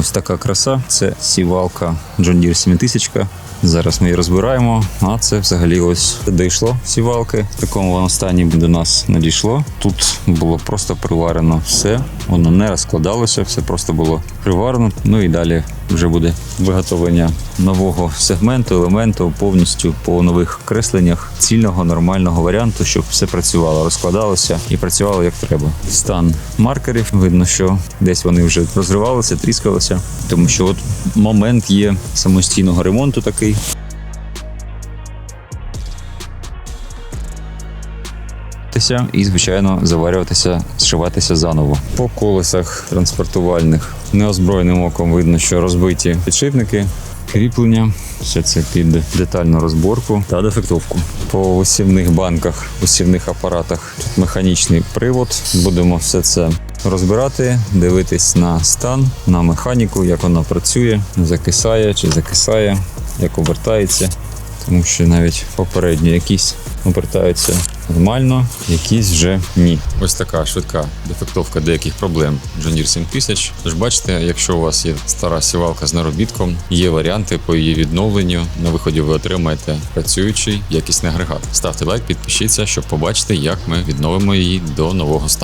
Ось така краса. Це сівалка John Deere 7000. Зараз ми її розбираємо. А це взагалі ось дійшло сівалки. В такому воно стані до нас надійшло. Тут було просто приварено все. Воно не розкладалося, все просто було приварено. Ну і далі вже буде виготовлення нового сегменту, елементу повністю по нових кресленнях цільного нормального варіанту, щоб все працювало, розкладалося і працювало як треба. Стан маркерів видно, що десь вони вже розривалися, тріскалися, тому що от момент є самостійного ремонту такий. Тися І, звичайно, заварюватися, зшиватися заново. По колесах транспортувальних неозброєним оком видно, що розбиті підшипники, кріплення, все це під детальну розборку та дефектовку. По осівних банках, осівних апаратах тут механічний привод. Будемо все це розбирати, дивитись на стан, на механіку, як вона працює, закисає чи закисає, як обертається тому що навіть попередні якісь обертаються нормально, якісь вже ні. Ось така швидка дефектовка деяких проблем John Deere 7000. Тож бачите, якщо у вас є стара сівалка з наробітком, є варіанти по її відновленню. На виході ви отримаєте працюючий якісний агрегат. Ставте лайк, підпишіться, щоб побачити, як ми відновимо її до нового стану.